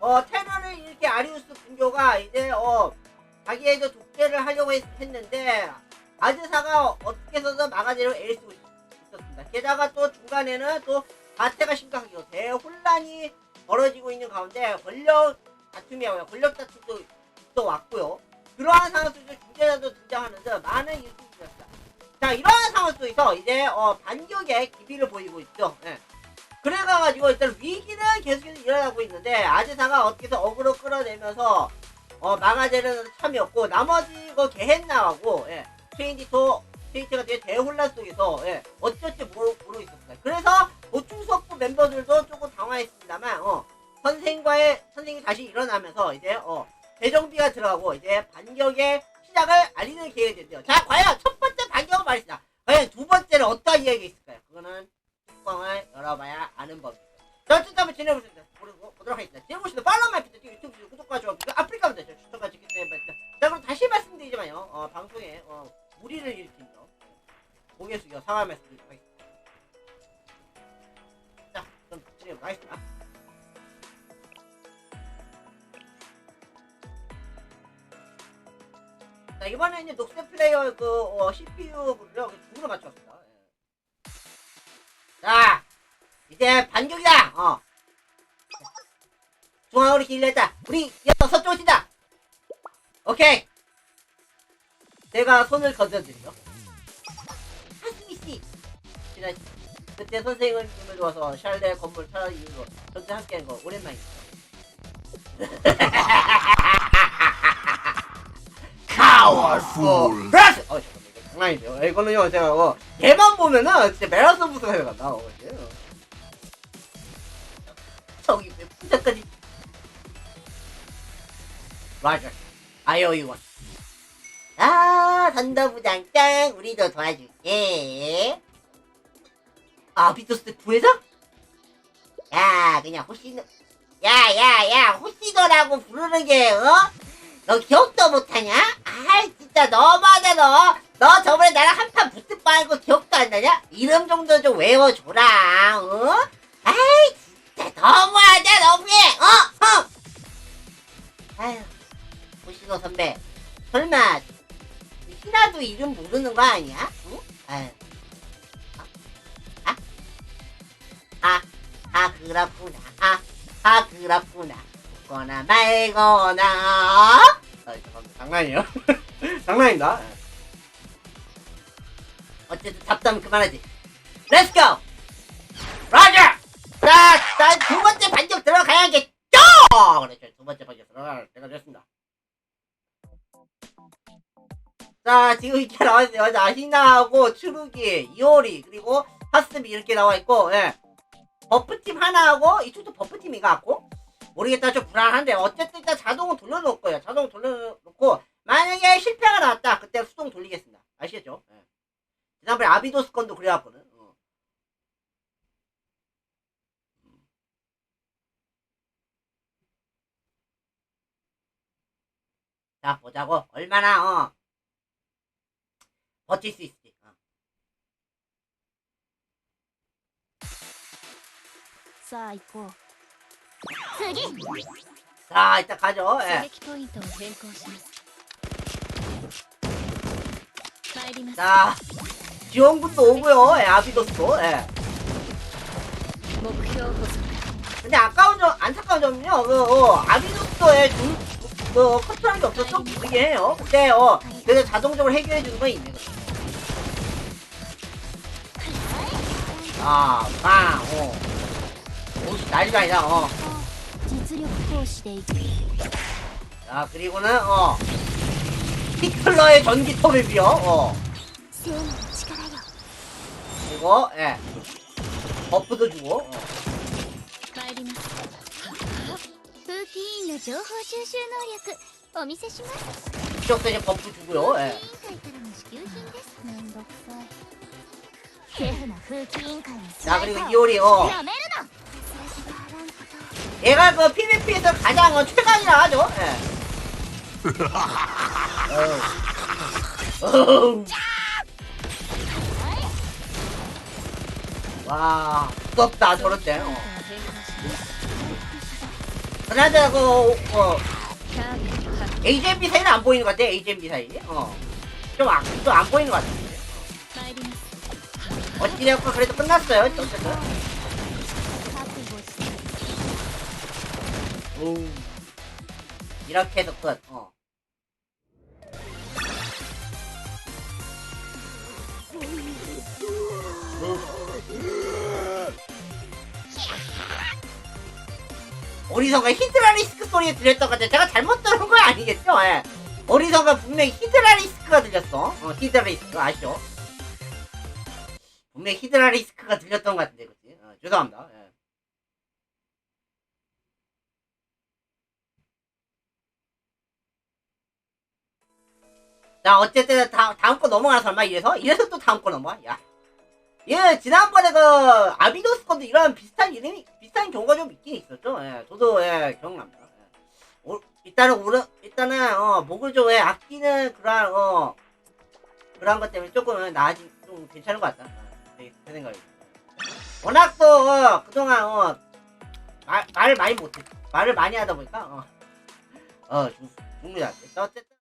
어 테러를 이렇게 아리우스 군교가 이제 어 자기애도 독재를 하려고 했, 는데 아즈사가 어떻게 해서든 막아내려고 애를 쓰고 있- 있었습니다. 게다가 또 중간에는 또 사태가 심각하게 대혼란이 벌어지고 있는 가운데 권력 다툼이고요. 권력 다툼도 또 왔고요. 그러한 상황 속에서 중재자도 등장하는 등 많은 일들이 있었다. 자 이러한 상황 속에서 이제 어, 반격의 기비를 보이고 있죠. 예. 그래가지고 일단 위기는 계속해서 일어나고 있는데 아즈사가 어떻게 해서 어그로 끌어내면서 어, 막아내려는 참이었고 나머지 그 게헨나하고 예, 트레인디토 트레인티가 되게 대혼란 속에서 예, 어쩔지 모르, 모르고 있었습니다. 그래서 보충석부 멤버들도 조금 당황했습니다만 어, 선생과의 선생이 다시 일어나면서 이제 어, 재정비가 들어가고 이제 반격의 시작을 알리는 계획이 됐대요. 자 과연 첫 번째 반격은 말이다. 과연 두 번째는 어떤 이야기가 있을까요? 그거는 뚜껑을 열어봐야 아는. 자, 어쨌든 한번 진행해보겠습니다. 보도록, 하겠습니다. 지금 보시는 팔로우만 피트 유튜브 구독과 좋아요 아프리카부터 저 추천과 찍겠습니다. 자 그럼 다시 말씀드리지만요. 어, 방송에 어, 무리를 일으킨 점 숙여 사과 말씀드리도록 하겠습니다. 자 그럼 진행해보도록 하겠습니다. 자 이번에 이제 녹색 플레이어 그 어, CPU를요 그 중으로 맞췄습니다. 이제 반격이다. 어. 중앙으로 길렸다. 우리 여 서쪽 오신다. 오케이. 내가 손을 건져드리죠. 하스미 씨. 지난 그때 선생님을 도와서 샬레 건물 차라리 이후로 전체 함께한 거 오랜만이죠. 그렇지! 어, 잠깐만, 이거 장난이죠. 이거는요, 제가, 어, 얘만 보면은 진짜 메라톤 부스가 생각나. 어, 맞아. 아이오이원. 아, 선더부장 짱! 우리도 도와줄게. 아, 비토스 부회장? 야, 그냥 호시노. 야, 야, 야, 호시노라고 부르는 게, 어? 너 기억도 못하냐? 아이 진짜 너무하다 너. 너 저번에 나랑 한판 붙을 뻔한 기억도 안 나냐? 이름 정도 좀 외워줘라. 어? 아이 진짜 너무하다 너무해. 어? 어? 아유 보시노 선배. 설마 희나도 이름 모르는 거 아니야? 응? 아유. 아? 아? 아, 아 그렇구나. 아, 아 그렇구나. 거나 말거나 아, 잠깐만, 장난이에요 장난입니다 어쨌든 잡담 그만하지 렛츠고 라저 자두 번째 반격 들어가야겠죠 그렇죠 두 번째 반격 들어갈 때가 됐습니다 자 지금 이렇게 나와있어요 자 희나하고 추루기 이오리 그리고 하스미 이렇게 나와있고 예. 버프팀 하나하고 이쪽도 버프팀인가 같고 모르겠다 좀 불안한데 어쨌든 일단 자동은 돌려놓을 거예요. 자동 돌려놓고 만약에 실패가 나왔다 그때 수동 돌리겠습니다. 아시겠죠? 예. 지난번에 아비도스 건도 그래왔거든. 어. 자 보자고. 얼마나 어 버틸 수 있게. 어. 자, 이거. 자, 일단 가죠. 예. 자, 지원군도 오고요. 예, 아비도스도. 예. 근데 아까운 점, 안타까운 점은요. 그, 어, 아비도스의 중, 그, 커트한 게 없었죠? 이게, 어. 근데, 어, 그래서 자동적으로 해결해주는 건 있는 거죠. 아, 빵, 어. 오씨, 난리가 아니다, 어. 実力行使でいく 자, 그리고는, 어. 히틀러의 전기 토르비요, 어. 正義の力よ 그리고, 예. 버프도 주고, 어. 参ります風紀委員の情報収集能力お見せします 이쪽도 이제 버프 주고요, 委 예. 자 그리고 이오리 어. 얘가 그 PVP에서 가장 어, 최강이라 하죠. 예. 어. 와 무섭다 저럴 때 어. 그나저나 그 어, AJB 사이는 안 보이는 것 같아 AJB 사이 어좀안좀안 보이는 것 같아. 어찌 되었건 그래도 끝났어요. 어 이렇게 해서 끝. 어. 어리석가 히드라 리스크 소리에 들렸던 것 같아. 제가 잘못 들은 거 아니겠죠? 예. 어리석가 분명히 히드라 리스크가 들렸어. 어, 히드라 리스크 아시죠? 분명히 히드라 리스크가 들렸던 것 같은데, 그치? 어, 죄송합니다. 예. 자, 어쨌든 다, 다음 거 넘어가 설마 이래서? 이래서 또 다음 거 넘어가? 야. 예, 지난번에 그 아비도스 건도 이런 비슷한 이름이 비슷한 경우가 좀 있긴 있었죠. 예, 저도 예, 기억납니다. 예. 오, 일단은 오른 일단은 어 목을 좀 예, 아끼는 그런 어 그런 것 때문에 조금 나아지 좀 괜찮은 것 같다. 예, 제, 제 생각이. 워낙 또 어, 그동안 어 말, 말을 많이 못했 말을 많이 하다 보니까 어, 어 죽, 죽는다. 어쨌든.